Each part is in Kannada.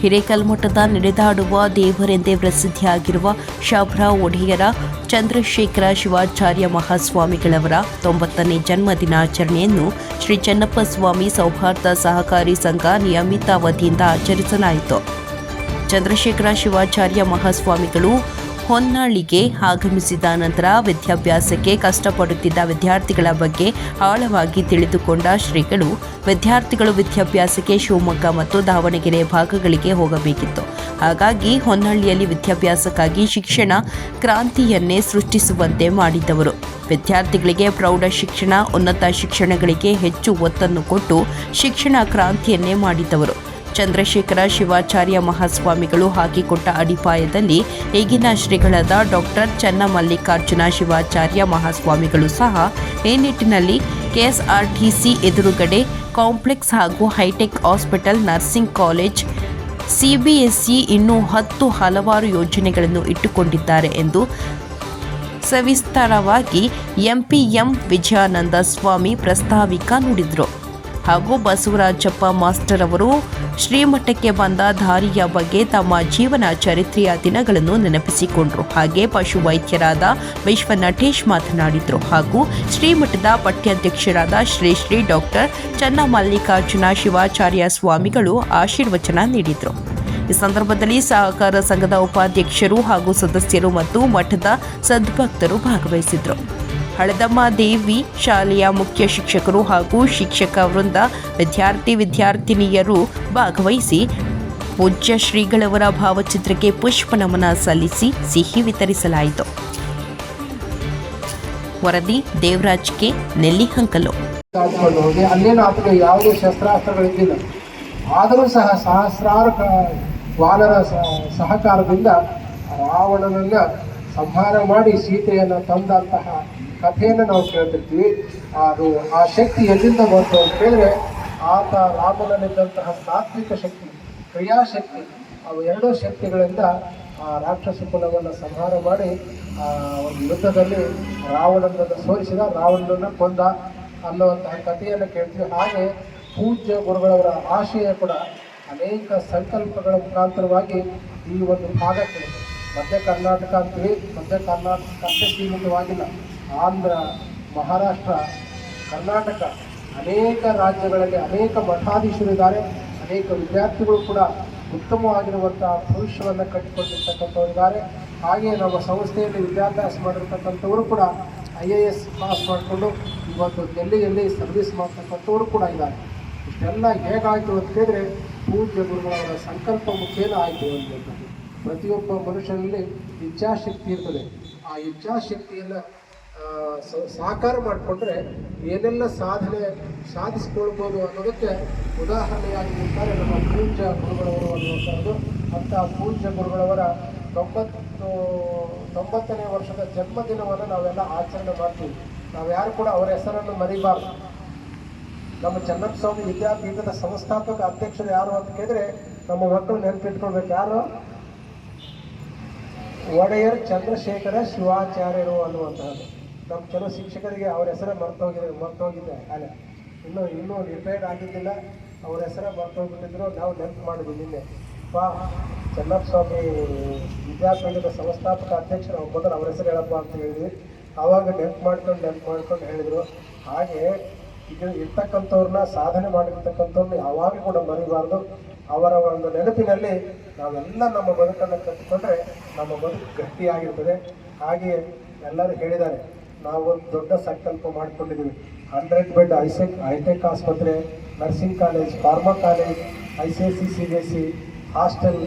ಹಿರೇಕಲ್ಮಠದ ನಡೆದಾಡುವ ದೇವರೆಂದೇ ಪ್ರಸಿದ್ಧಿಯಾಗಿರುವ ಶಭ್ರಾ ಒಡೆಯರ ಚಂದ್ರಶೇಖರ ಶಿವಾಚಾರ್ಯ ಮಹಾಸ್ವಾಮಿಗಳವರ ತೊಂಬತ್ತನೇ ಜನ್ಮ ದಿನಾಚರಣೆಯನ್ನು ಶ್ರೀ ಚನ್ನಪ್ಪ ಸ್ವಾಮಿ ಸೌಹಾರ್ದ ಸಹಕಾರಿ ಸಂಘ ನಿಯಮಿತ ಅವಧಿಯಿಂದ ಆಚರಿಸಲಾಯಿತು. ಚಂದ್ರಶೇಖರ ಶಿವಾಚಾರ್ಯ ಮಹಾಸ್ವಾಮಿಗಳು ಹೊನ್ನಾಳಿಗೆ ಆಗಮಿಸಿದ ನಂತರ ವಿದ್ಯಾಭ್ಯಾಸಕ್ಕೆ ಕಷ್ಟಪಡುತ್ತಿದ್ದ ವಿದ್ಯಾರ್ಥಿಗಳ ಬಗ್ಗೆ ಆಳವಾಗಿ ತಿಳಿದುಕೊಂಡ ಶ್ರೀಗಳು, ವಿದ್ಯಾರ್ಥಿಗಳು ವಿದ್ಯಾಭ್ಯಾಸಕ್ಕೆ ಶಿವಮೊಗ್ಗ ಮತ್ತು ದಾವಣಗೆರೆ ಭಾಗಗಳಿಗೆ ಹೋಗಬೇಕಿತ್ತು. ಹಾಗಾಗಿ ಹೊನ್ನಳ್ಳಿಯಲ್ಲಿ ವಿದ್ಯಾಭ್ಯಾಸಕ್ಕಾಗಿ ಶಿಕ್ಷಣ ಕ್ರಾಂತಿಯನ್ನೇ ಸೃಷ್ಟಿಸುವಂತೆ ಮಾಡಿದವರು. ವಿದ್ಯಾರ್ಥಿಗಳಿಗೆ ಪ್ರೌಢ ಶಿಕ್ಷಣ, ಉನ್ನತ ಶಿಕ್ಷಣಗಳಿಗೆ ಹೆಚ್ಚು ಒತ್ತನ್ನು ಕೊಟ್ಟು ಶಿಕ್ಷಣ ಕ್ರಾಂತಿಯನ್ನೇ ಮಾಡಿದವರು. ಚಂದ್ರಶೇಖರ ಶಿವಾಚಾರ್ಯ ಮಹಾಸ್ವಾಮಿಗಳು ಹಾಕಿಕೊಟ್ಟ ಅಡಿಪಾಯದಲ್ಲಿ ಈಗಿನ ಶ್ರೀಗಳಾದ ಡಾಕ್ಟರ್ ಚನ್ನಮಲ್ಲಿಕಾರ್ಜುನ ಶಿವಾಚಾರ್ಯ ಮಹಾಸ್ವಾಮಿಗಳು ಸಹ ಈ ನಿಟ್ಟಿನಲ್ಲಿ ಕೆಎಸ್ಆರ್ಟಿಸಿ ಎದುರುಗಡೆ ಕಾಂಪ್ಲೆಕ್ಸ್ ಹಾಗೂ hitech hospital, nursing college, CBSE ಇನ್ನೂ ಹತ್ತು ಹಲವಾರು ಯೋಜನೆಗಳನ್ನು ಇಟ್ಟುಕೊಂಡಿದ್ದಾರೆ ಎಂದು ಸವಿಸ್ತಾರವಾಗಿ ಎಂಪಿಎಂ ವಿಜಯಾನಂದ ಸ್ವಾಮಿ ಪ್ರಸ್ತಾವಿಕ ನುಡಿದರು. ಹಾಗೂ ಬಸವರಾಜಪ್ಪ ಮಾಸ್ಟರ್ ಅವರು ಶ್ರೀಮಠಕ್ಕೆ ಬಂದ ದಾರಿಯ ಬಗ್ಗೆ ತಮ್ಮ ಜೀವನ ಚರಿತ್ರೆಯ ದಿನಗಳನ್ನು ನೆನಪಿಸಿಕೊಂಡರು. ಹಾಗೆ ಪಶು ವೈದ್ಯರಾದ ವಿಶ್ವನಟೇಶ್ ಮಾತನಾಡಿದರು ಹಾಗೂ ಶ್ರೀಮಠದ ಪಠ್ಯಾಧ್ಯಕ್ಷರಾದ ಶ್ರೀ ಶ್ರೀ ಡಾಕ್ಟರ್ ಚನ್ನಮಲ್ಲಿಕಾರ್ಜುನ ಶಿವಾಚಾರ್ಯ ಸ್ವಾಮಿಗಳು ಆಶೀರ್ವಚನ ನೀಡಿದರು. ಈ ಸಂದರ್ಭದಲ್ಲಿ ಸಹಕಾರ ಸಂಘದ ಉಪಾಧ್ಯಕ್ಷರು ಹಾಗೂ ಸದಸ್ಯರು ಮತ್ತು ಮಠದ ಸದ್ಭಕ್ತರು ಭಾಗವಹಿಸಿದ್ರು. ಹಳದಮ್ಮ ದೇವಿ ಶಾಲೆಯ ಮುಖ್ಯ ಶಿಕ್ಷಕರು ಹಾಗೂ ಶಿಕ್ಷಕ ವೃಂದ ವಿದ್ಯಾರ್ಥಿ ವಿದ್ಯಾರ್ಥಿನಿಯರು ಭಾಗವಹಿಸಿ ಪೂಜ್ಯ ಶ್ರೀಗಳವರ ಭಾವಚಿತ್ರಕ್ಕೆ ಪುಷ್ಪ ನಮನ ಸಲ್ಲಿಸಿ ಸಿಹಿ ವಿತರಿಸಲಾಯಿತು. ವರದಿ ದೇವರಾಜ್ ಕೆ. ನೆಲ್ಲಿಹಂಕಲು. ಹೋಗಿ ಅಲ್ಲೇನು ಆತನ ಯಾವುದೇ ಶಸ್ತ್ರಾಸ್ತ್ರಗಳಿದ್ದಿಲ್ಲ. ಆದರೂ ಸಹ ಸಹಸ್ರಾರು ವಾನರ ಸಹಕಾರದಿಂದ ರಾವಣನನ್ನು ಸಂಹಾರ ಮಾಡಿ ಸೀತೆಯನ್ನು ತಂದಂತಹ ಕಥೆಯನ್ನು ನಾವು ಕೇಳ್ತಿರ್ತೀವಿ. ಅದು ಆ ಶಕ್ತಿ ಎಲ್ಲಿಂದ ಬಂತು ಅಂತ ಹೇಳಿದ್ರೆ ಆತ ರಾಮನಲ್ಲಿದ್ದಂತಹ ಸಾತ್ವಿಕ ಶಕ್ತಿ, ಕ್ರಿಯಾಶಕ್ತಿ, ಅವು ಎರಡೂ ಶಕ್ತಿಗಳಿಂದ ಆ ರಾಕ್ಷಸ ಕುಲವನ್ನು ಸಂಹಾರ ಮಾಡಿ, ಆ ಒಂದು ಯುದ್ಧದಲ್ಲಿ ರಾವಣನನ್ನು ಸೋಲಿಸಿದ, ರಾವಣನನ್ನು ಕೊಂದ ಅನ್ನುವಂತಹ ಕಥೆಯನ್ನು ಕೇಳ್ತೀವಿ. ಹಾಗೆ ಪೂಜ್ಯ ಗುರುಗಳವರ ಆಶಯ ಕೂಡ ಅನೇಕ ಸಂಕಲ್ಪಗಳ ಮುಖಾಂತರವಾಗಿ ಈ ಒಂದು ಭಾಗಕ್ಕೆ ಮಧ್ಯ ಕರ್ನಾಟಕ ಅಂತೀವಿ. ಮಧ್ಯ ಕರ್ನಾಟಕ ಅಷ್ಟೇ ಸೀಮಿತವಾಗಿಲ್ಲ. ಆಂಧ್ರ, ಮಹಾರಾಷ್ಟ್ರ, ಕರ್ನಾಟಕ ಅನೇಕ ರಾಜ್ಯಗಳಲ್ಲಿ ಅನೇಕ ಮಠಾಧೀಶರಿದ್ದಾರೆ ಅನೇಕ ವಿದ್ಯಾರ್ಥಿಗಳು ಕೂಡ ಉತ್ತಮವಾಗಿರುವಂತಹ ಭವಿಷ್ಯವನ್ನು ಕಟ್ಟಿಕೊಂಡಿರ್ತಕ್ಕಂಥವರಿದ್ದಾರೆ ಹಾಗೆಯೇ ನಮ್ಮ ಸಂಸ್ಥೆಯಲ್ಲಿ ವಿದ್ಯಾಭ್ಯಾಸ ಮಾಡಿರ್ತಕ್ಕಂಥವರು ಕೂಡ ಐ ಎ ಎಸ್ ಪಾಸ್ ಮಾಡಿಕೊಂಡು ಇವತ್ತು ಡೆಲ್ಲಿಯಲ್ಲಿ ಸರ್ವಿಸ್ ಮಾಡ್ತಕ್ಕಂಥವರು ಕೂಡ ಇದ್ದಾರೆ. ಇಷ್ಟೆಲ್ಲ ಹೇಗಾಯಿತು ಅಂತ ಹೇಳಿದ್ರೆ ಪೂಜ್ಯ ಗುರುಗಳವರ ಸಂಕಲ್ಪ ಮುಖೇನ ಆಯಿತು ಅಂತ ಪ್ರತಿಯೊಬ್ಬ ಮನುಷ್ಯನಲ್ಲಿ ಇಚ್ಛಾಶಕ್ತಿ ಇರ್ತದೆ. ಆ ಇಚ್ಛಾಶಕ್ತಿಯನ್ನು ಸಾಕಾರ ಮಾಡಿಕೊಂಡ್ರೆ ಏನೆಲ್ಲ ಸಾಧನೆ ಸಾಧಿಸ್ಕೊಳ್ಬೋದು ಅನ್ನೋದಕ್ಕೆ ಉದಾಹರಣೆಯಾಗಿ ನಿಂತಾರೆ ನಮ್ಮ ಪೂಜ್ಯ ಗುರುಗಳವರು ಅನ್ನುವಂಥದ್ದು. ಅಂಥ ಪೂಜ್ಯ ಗುರುಗಳವರ ತೊಂಬತ್ತು, ತೊಂಬತ್ತನೇ ವರ್ಷದ ಜನ್ಮದಿನವನ್ನು ನಾವೆಲ್ಲ ಆಚರಣೆ ಮಾಡ್ತೀವಿ. ನಾವು ಯಾರು ಕೂಡ ಅವರ ಹೆಸರನ್ನು ಮರಿಬಾರ್ದು. ನಮ್ಮ ಚನ್ನಪ್ಪಸ್ವಾಮಿ ವಿದ್ಯಾಪೀಠದ ಸಂಸ್ಥಾಪಕ ಅಧ್ಯಕ್ಷರು ಯಾರು ಅಂತ ಕೇಳಿದ್ರೆ ನಮ್ಮ ಮಕ್ಕಳು ನೆನಪಿಟ್ಕೊಳ್ಬೇಕು. ಯಾರು? ಒಡೆಯರ್ ಚಂದ್ರಶೇಖರ ಶಿವಾಚಾರ್ಯರು ಅನ್ನುವಂತಹದ್ದು ನಮ್ಮ ಕೆಲವು ಶಿಕ್ಷಕರಿಗೆ ಅವ್ರ ಹೆಸರೇ ಮರ್ತೋಗಿದೆ ಮರ್ತೋಗಿದೆ ಅಲ್ಲ ಇನ್ನೂ ಇನ್ನೂ ರಿಟೈರ್ಡ್ ಆಗಿದ್ದಿಲ್ಲ ಅವ್ರ ಹೆಸರೇ ಮರ್ತೋಗ್ಬಿಟ್ಟಿದ್ರು ನಾವು ನೆನಪು ಮಾಡಿದ್ವಿ ನಿನ್ನೆ. ಪಾ ಚನ್ನಪ್ಪ ಸ್ವಾಮಿ ವಿದ್ಯಾಪೀಠದ ಸಂಸ್ಥಾಪಕ ಅಧ್ಯಕ್ಷರು ಮೊದಲು ಅವ್ರ ಹೆಸರು ಹೇಳಪ್ಪ ಅಂತ ಹೇಳಿದ್ವಿ. ಆವಾಗ ನೆನಪು ಮಾಡ್ಕೊಂಡು ನೆನಪು ಮಾಡ್ಕೊಂಡು ಹೇಳಿದರು. ಹಾಗೆ ಈಗ ಇರ್ತಕ್ಕಂಥವ್ರನ್ನ ಸಾಧನೆ ಮಾಡಿರ್ತಕ್ಕಂಥವ್ರನ್ನ ಯಾವಾಗ ಕೂಡ ಮರಿಬಾರ್ದು. ಅವರ ಒಂದು ನೆನಪಿನಲ್ಲಿ ನಾವೆಲ್ಲ ನಮ್ಮ ಬದುಕನ್ನು ಕಟ್ಟಿಕೊಂಡ್ರೆ ನಮ್ಮ ಬದುಕು ಗಟ್ಟಿಯಾಗಿರ್ತದೆ. ಹಾಗೆಯೇ ಎಲ್ಲರೂ ಹೇಳಿದ್ದಾರೆ. ನಾವು ಒಂದು ದೊಡ್ಡ ಸಂಕಲ್ಪ ಮಾಡಿಕೊಂಡಿದ್ದೀವಿ. ಹಂಡ್ರೆಡ್ ಬೆಡ್ ಐಸೆಕ್, ಹೈಟೆಕ್ ಆಸ್ಪತ್ರೆ, nursing college, pharma college, I C S C C B S C hostel,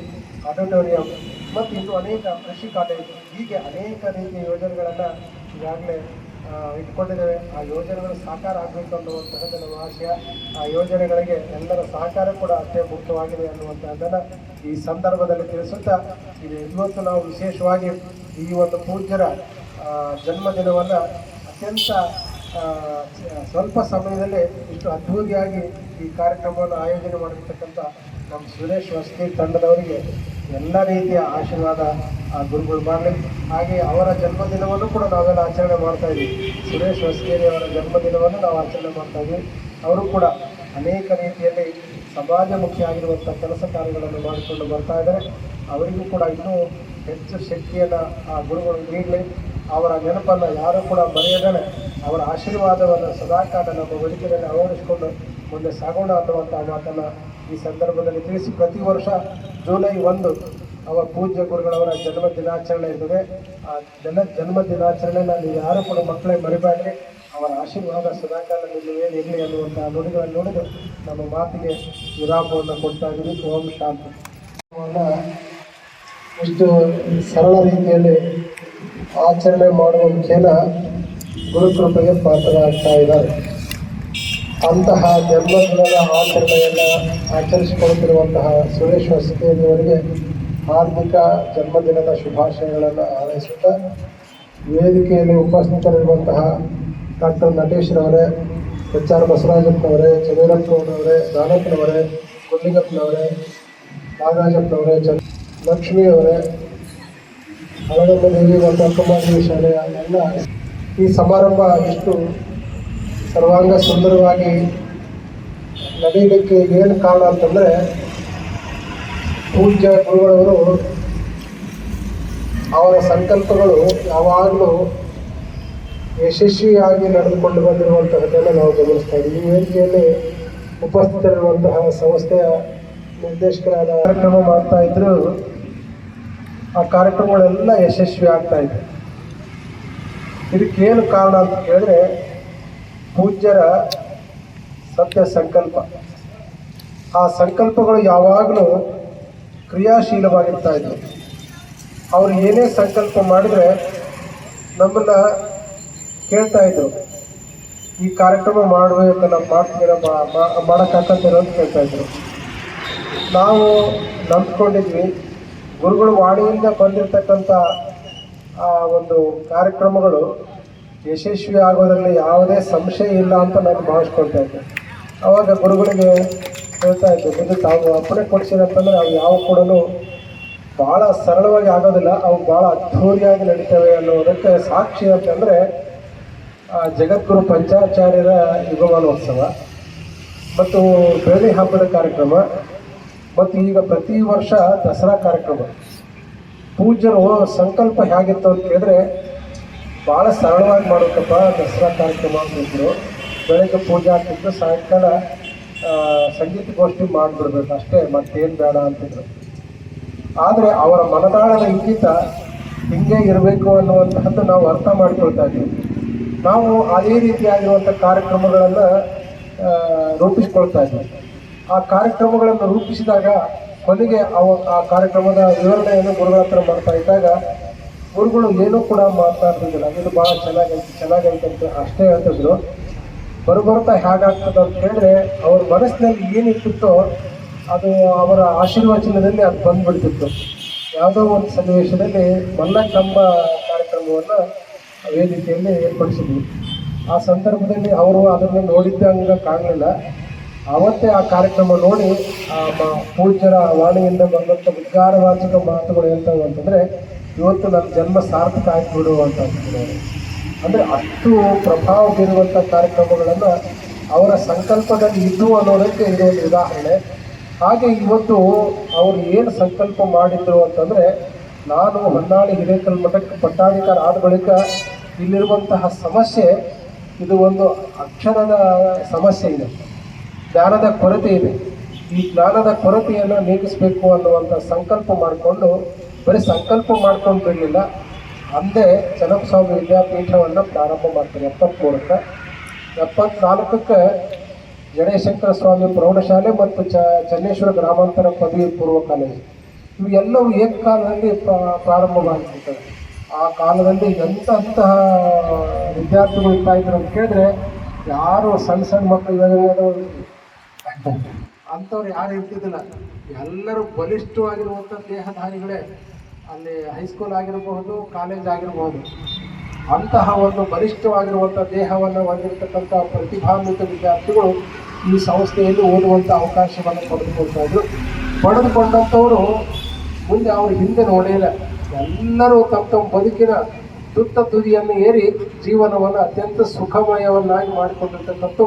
auditorium, ಮತ್ತು ಇನ್ನು ಅನೇಕ ಕೃಷಿ ಕಾಲೇಜ್. ಹೀಗೆ ಅನೇಕ ರೀತಿಯ ಯೋಜನೆಗಳನ್ನು ಈಗಾಗಲೇ ಇಟ್ಕೊಂಡಿದ್ದೇವೆ. ಆ ಯೋಜನೆಗಳು ಸಾಕಾರ ಆಗಬೇಕು ಅನ್ನುವಂತಹದ್ದು ನಮ್ಮ ಆಶಯ. ಆ ಯೋಜನೆಗಳಿಗೆ ಎಲ್ಲರ ಸಹಕಾರ ಕೂಡ ಅಷ್ಟೇ ಮುಖ್ಯವಾಗಿದೆ ಅನ್ನುವಂಥದ್ದನ್ನು ಈ ಸಂದರ್ಭದಲ್ಲಿ ತಿಳಿಸುತ್ತಾ, ಇದು ಇವತ್ತು ನಾವು ವಿಶೇಷವಾಗಿ ಈ ಒಂದು ಪೂಜ್ಯರ ಜನ್ಮದಿನವನ್ನು ಅತ್ಯಂತ ಸ್ವಲ್ಪ ಸಮಯದಲ್ಲೇ ಇಷ್ಟು ಅದ್ಭುತಿಯಾಗಿ ಈ ಕಾರ್ಯಕ್ರಮವನ್ನು ಆಯೋಜನೆ ಮಾಡಿರ್ತಕ್ಕಂಥ ನಮ್ಮ ಸುರೇಶ್ ವಸತಿ ತಂಡದವರಿಗೆ ಎಲ್ಲ ರೀತಿಯ ಆಶೀರ್ವಾದ ಆ ಗುರುಗಳು ಮಾಡಲಿ. ಹಾಗೆ ಅವರ ಜನ್ಮದಿನವನ್ನು ಕೂಡ ನಾವೆಲ್ಲ ಆಚರಣೆ ಮಾಡ್ತಾ ಇದ್ದೀವಿ ಸುರೇಶ್ ಹೊಸಗೇರಿ ಅವರ ಜನ್ಮದಿನವನ್ನು ನಾವು ಆಚರಣೆ ಮಾಡ್ತಾ ಇದ್ದೀವಿ ಅವರು ಕೂಡ ಅನೇಕ ರೀತಿಯಲ್ಲಿ ಸಮಾಜಮುಖಿ ಆಗಿರುವಂಥ ಕೆಲಸ ಕಾರ್ಯಗಳನ್ನು ಮಾಡಿಕೊಂಡು ಬರ್ತಾ ಇದ್ದಾರೆ. ಅವರಿಗೂ ಕೂಡ ಇನ್ನೂ ಹೆಚ್ಚು ಶಕ್ತಿಯನ್ನು ಆ ಗುರುಗಳು ನೀಡಲಿ. ಅವರ ನೆನಪನ್ನು ಯಾರೂ ಕೂಡ ಮರೆಯದೇ ಅವರ ಆಶೀರ್ವಾದವನ್ನು ಸದಾಕಾಲ ನಮ್ಮ ಬದುಕಿನಲ್ಲಿ ಅಳವಡಿಸಿಕೊಂಡು ಮುಂದೆ ಸಾಗೋಣ ಅನ್ನುವಂಥ ಮಾತನ್ನು ಈ ಸಂದರ್ಭದಲ್ಲಿ ತಿಳಿಸಿ. ಪ್ರತಿ ವರ್ಷ ಜುಲೈ ಒಂದು ಅವರ ಪೂಜ್ಯ ಗುರುಗಳವರ ಜನ್ಮ ದಿನಾಚರಣೆ ಇರ್ತದೆ. ಆ ಜನ ಜನ್ಮ ದಿನಾಚರಣೆಯಲ್ಲಿ ಯಾರು ಕೂಡ ಮಕ್ಕಳೇ ಮರಿಬೇಡ್ರಿ. ಅವರ ಆಶೀರ್ವಾದ ಸದಾಕಾಲ ಮೇಲೆ ಇರಲಿ ಅನ್ನುವಂಥ ನುಡಿಗಳನ್ನು ನೋಡಿದು ನಮ್ಮ ಮಾತಿಗೆ ವಿರಾಮವನ್ನು ಕೊಡ್ತಾ ಇದ್ದೀವಿ. ಓಂ ಶಾಂತಿ. ಇಷ್ಟು ಸರಳ ರೀತಿಯಲ್ಲಿ ಆಚರಣೆ ಮಾಡುವ ಮುಖೇನ ಗುರುಕೃಪೆಗೆ ಪಾತ್ರರಾಗ್ತಾ ಇದ್ದಾರೆ. ಅಂತಹ ಜನ್ಮದಿನದ ಆಚರಣೆಯನ್ನು ಆಚರಿಸಿಕೊಳ್ಳುತ್ತಿರುವಂತಹ ಸುರೇಶ್ ಹೊಸಕೇರಿಯವರಿಗೆ ಹಾರ್ದಿಕ ಜನ್ಮದಿನದ ಶುಭಾಶಯಗಳನ್ನು ಹಾರೈಸುತ್ತಾ ವೇದಿಕೆಯಲ್ಲಿ ಉಪಸ್ಥಿತರಿರುವಂತಹ ಡಾಕ್ಟರ್ ನಟೇಶ್ರವರೇ ಎಚ್ ಆರ್ ಬಸವರಾಜಪ್ಪನವರೇ ಚಂದ್ರಪ್ಪನವರೇ ದಾನಪ್ಪನವರೇ ಕುಲ್ಲಿಗಪ್ಪನವರೇ ನಾಗರಾಜಪ್ಪನವರೇ ಚಂದ್ರ ಲಕ್ಷ್ಮಿಯವರೇ ಹಳಗಮ್ಮ ದೇವಿ ಮತ್ತು ಅಕ್ಕಮಾದೇವಿ ಶಾಲೆಯ ಎಲ್ಲ ಈ ಸಮಾರಂಭ ಎಷ್ಟು ಸರ್ವಾಂಗ ಸುಂದರವಾಗಿ ನಡೆಯಲಿಕ್ಕೆ ಏನು ಕಾರಣ ಅಂತಂದರೆ ಪೂಜ್ಯ ಗುರುಗಳವರು ಅವರ ಸಂಕಲ್ಪಗಳು ಯಾವಾಗಲೂ ಯಶಸ್ವಿಯಾಗಿ ನಡೆದುಕೊಂಡು ಬಂದಿರುವಂತಹದ್ದನ್ನು ನಾವು ಗಮನಿಸ್ತಾ ಇದ್ದೀವಿ. ಈ ವೇದಿಕೆಯಲ್ಲಿ ಉಪಸ್ಥಿತರಿರುವಂತಹ ಸಂಸ್ಥೆಯ ನಿರ್ದೇಶಕರಾದ ಕಾರ್ಯಕ್ರಮ ಮಾಡ್ತಾ ಇದ್ರು ಆ ಕಾರ್ಯಕ್ರಮಗಳೆಲ್ಲ ಯಶಸ್ವಿ ಆಗ್ತಾ ಇದೆ. ಇದಕ್ಕೇನು ಕಾರಣ ಅಂತ ಕೇಳಿದ್ರೆ ಪೂಜ್ಯರ ಸತ್ಯ ಸಂಕಲ್ಪ. ಆ ಸಂಕಲ್ಪಗಳು ಯಾವಾಗಲೂ ಕ್ರಿಯಾಶೀಲವಾಗಿರ್ತಾ ಇದ್ದವು ಅವ್ರು ಏನೇ ಸಂಕಲ್ಪ ಮಾಡಿದರೆ ನಮ್ಮನ್ನು ಕೇಳ್ತಾ ಇದ್ರು. ಈ ಕಾರ್ಯಕ್ರಮ ಮಾಡಬೇಕು ನಾವು ಮಾಡ್ತೀರ ಮಾಡೋಕ್ಕಾಗತ್ತಿರೋ ಅಂತ ಕೇಳ್ತಾ ಇದ್ರು. ನಾವು ನಂಬ್ಕೊಂಡಿದ್ವಿ. ಗುರುಗಳು ವಾಣಿಯಿಂದ ಬಂದಿರತಕ್ಕಂಥ ಆ ಒಂದು ಕಾರ್ಯಕ್ರಮಗಳು ಯಶಸ್ವಿ ಆಗೋದ್ರಲ್ಲಿ ಯಾವುದೇ ಸಂಶಯ ಇಲ್ಲ ಅಂತ ನಾನು ಭಾವಿಸ್ಕೊಳ್ತಾ ಇದ್ದೆ. ಅವಾಗ ಗುರುಗಳಿಗೆ ಹೇಳ್ತಾ ಇದ್ದೆ ಮುಂದೆ ತಾವು ಅಪ್ಪಣೆ ಕೊಡಿಸಿರಂತಂದ್ರೆ ಅವು ಯಾವ ಕೂಡ ಭಾಳ ಸರಳವಾಗಿ ಆಗೋದಿಲ್ಲ, ಅವು ಭಾಳ ಅದ್ಧೂರಿಯಾಗಿ ನಡೀತವೆ ಅನ್ನೋದಕ್ಕೆ ಸಾಕ್ಷಿ ಅಂತಂದರೆ ಜಗದ್ಗುರು ಪಂಚಾಚಾರ್ಯರ ಯುಗಮಾನೋತ್ಸವ. ಮತ್ತು ಬೆಳ್ಳಿ ಹಬ್ಬದ ಕಾರ್ಯಕ್ರಮ. ಮತ್ತು ಈಗ ಪ್ರತಿ ವರ್ಷ ದಸರಾ ಕಾರ್ಯಕ್ರಮ. ಪೂಜ್ಯರು ಸಂಕಲ್ಪ ಹೇಗಿತ್ತು ಅಂತ ಕೇಳಿದ್ರೆ ಭಾಳ ಸರಳವಾಗಿ ಮಾಡಬೇಕಪ್ಪ ದಸರಾ ಕಾರ್ಯಕ್ರಮ ಅಂತಿದ್ರು ಬೆಳಗ್ಗೆ ಪೂಜೆ ಆಗ್ತಿತ್ತು ಸಾಯಂಕಾಲ ಆ, ಸಂಗೀತ ಗೋಷ್ಠಿ ಮಾಡಿಬಿಡ್ಬೇಕು ಅಷ್ಟೇ ಮತ್ತೇನು ಬೇಡ ಅಂತಿದ್ರು. ಆದರೆ ಅವರ ಮನದಾಳದ ಇಂಗಿತ ಹಿಂಗೆ ಇರಬೇಕು ಅನ್ನುವಂತಹದ್ದು ನಾವು ಅರ್ಥ ಮಾಡ್ಕೊಳ್ತಾ ಇದ್ದೀವಿ ನಾವು ಅದೇ ರೀತಿಯಾಗಿರುವಂಥ ಕಾರ್ಯಕ್ರಮಗಳನ್ನು ರೂಪಿಸ್ಕೊಳ್ತಾ ಇದ್ದೀವಿ ಆ ಕಾರ್ಯಕ್ರಮಗಳನ್ನು ರೂಪಿಸಿದಾಗ ಕೊನೆಗೆ ಅವ ಆ ಕಾರ್ಯಕ್ರಮದ ವಿವರಣೆಯನ್ನು ಗುರುಗಳ ಹತ್ರ ಮಾಡ್ತಾ ಇದ್ದಾಗ ಗುರುಗಳು ಏನೂ ಕೂಡ ಮಾತಾಡ್ತಿದ್ದಿಲ್ಲ. ಇದು ಭಾಳ ಚೆನ್ನಾಗೈತೆ ಚೆನ್ನಾಗೈತೆ ಅಂತ ಅಷ್ಟೇ ಹೇಳ್ತಿದ್ರು. ಬರುಬರ್ತಾ ಹೇಗಾಗ್ತದೆ ಅಂತ ಹೇಳಿದ್ರೆ ಅವ್ರ ಮನಸ್ಸಿನಲ್ಲಿ ಏನಿರ್ತಿತ್ತೋ ಅದು ಅವರ ಆಶೀರ್ವಚನದಲ್ಲಿ ಅದು ಬಂದ್ಬಿಡ್ತಿತ್ತು. ಯಾವುದೋ ಒಂದು ಸನ್ನಿವೇಶದಲ್ಲಿ ಮಲ್ಲಕ್ಕಂಬ ಕಾರ್ಯಕ್ರಮವನ್ನು ವೇದಿಕೆಯಲ್ಲಿ ಏರ್ಪಡಿಸಿದ್ವಿ. ಆ ಸಂದರ್ಭದಲ್ಲಿ ಅವರು ಅದನ್ನು ನೋಡಿದ್ದಂಗೆ ಕಾಣಲಿಲ್ಲ. ಅವತ್ತೇ ಆ ಕಾರ್ಯಕ್ರಮ ನೋಡಿ, ಆ ಪೂಜ್ಯರ ವಾಣಿಯಿಂದ ಬಂದಂಥ ಉದ್ಗಾರವಾಚಕ ಮಾತುಗಳು ಹೇಳ್ತಾವೆ ಅಂತಂದರೆ, ಇವತ್ತು ನನ್ನ ಜನ್ಮ ಸಾರ್ಥಕ ಆಯ್ತು ಅಂತ ಅಂತಿದ್ದಾರೆ. ಅಂದರೆ ಅಷ್ಟು ಪ್ರಭಾವ ಬೀರುವಂಥ ಕಾರ್ಯಕ್ರಮಗಳನ್ನು ಅವರ ಸಂಕಲ್ಪದಲ್ಲಿ ಇದ್ದು ಅನ್ನೋದಕ್ಕೆ ಒಂದು ಉದಾಹರಣೆ. ಹಾಗೆ ಇವತ್ತು ಅವರು ಏನು ಸಂಕಲ್ಪ ಮಾಡಿದ್ರು ಅಂತಂದರೆ, ನಾನು ಹೊನ್ನಾಳಿ ಹಿರೇಕಲ್ ಮಠಕ್ಕೆ ಪಟ್ಟಾಧಿಕಾರ ಆದ ಬಳಿಕ ಇಲ್ಲಿರುವಂತಹ ಸಮಸ್ಯೆ, ಇದು ಒಂದು ಅಕ್ಷರದ ಸಮಸ್ಯೆ ಇದೆ. ಜ್ಞಾನದ ಕೊರತೆ ಇದೆ. ಈ ಜ್ಞಾನದ ಕೊರತೆಯನ್ನು ನೀಗಿಸಬೇಕು ಅನ್ನುವಂಥ ಸಂಕಲ್ಪ ಮಾಡಿಕೊಂಡು, ಬರೀ ಸಂಕಲ್ಪ ಮಾಡ್ಕೊಂಡು ಬಿಡಲಿಲ್ಲ, ಅಂದೇ ಚನ್ನಪ್ಪಸ್ವಾಮಿ ವಿದ್ಯಾಪೀಠವನ್ನು ಪ್ರಾರಂಭ ಮಾಡ್ತಾರೆ ಎಪ್ಪತ್ತ್ಮೂರಕ್ಕೆ ಎಪ್ಪತ್ನಾಲ್ಕಕ್ಕೆ ಜಡೇಶಂಕರ ಸ್ವಾಮಿ ಪ್ರೌಢಶಾಲೆ ಮತ್ತು ಚ, ಚನ್ನೇಶ್ವರ ಗ್ರಾಮಾಂತರ ಪದವಿ ಪೂರ್ವ ಕಾಲೇಜು. ಇವೆಲ್ಲವೂ ಏಕಕಾಲದಲ್ಲಿ ಪ್ರ- ಪ್ರಾರಂಭವಾಗಿರ್ತವೆ ಆ ಕಾಲದಲ್ಲಿ ಎಂತಹ ವಿದ್ಯಾರ್ಥಿಗಳು ಇರ್ತಾ ಇದ್ರು ಅಂತ ಕೇಳಿದ್ರೆ, ಯಾರು ಸಣ್ಣ ಸಣ್ಣ ಮಕ್ಕಳು ಇವಾಗ ಅಂಥವ್ರು ಯಾರು ಇರ್ತಿದ್ದಿಲ್ಲ. ಎಲ್ಲರೂ ಬಲಿಷ್ಠವಾಗಿರುವಂಥ ದೇಹಧಾರಿಗಳೇ ಅಲ್ಲಿ ಹೈಸ್ಕೂಲ್ ಆಗಿರಬಹುದು ಕಾಲೇಜ್ ಆಗಿರಬಹುದು. ಅಂತಹ ಒಂದು ಬಲಿಷ್ಠವಾಗಿರುವಂಥ ದೇಹವನ್ನು ಹೊಂದಿರತಕ್ಕಂಥ ಪ್ರತಿಭಾನ್ವಿತ ವಿದ್ಯಾರ್ಥಿಗಳು ಈ ಸಂಸ್ಥೆಯಲ್ಲಿ ಓದುವಂಥ ಅವಕಾಶವನ್ನು ಪಡೆದುಕೊಳ್ತಾ ಇದ್ರು. ಪಡೆದುಕೊಂಡಂಥವರು ಮುಂದೆ ಅವರು ಹಿಂದೆ ನೋಡಿಲ್ಲ ಎಲ್ಲರೂ ತಮ್ಮ ತಮ್ಮ ಬದುಕಿನ ತುತ್ತ ತುದಿಯನ್ನು ಏರಿ ಜೀವನವನ್ನು ಅತ್ಯಂತ ಸುಖಮಯವನ್ನಾಗಿ ಮಾಡಿಕೊಂಡಿರ್ತಕ್ಕಂಥ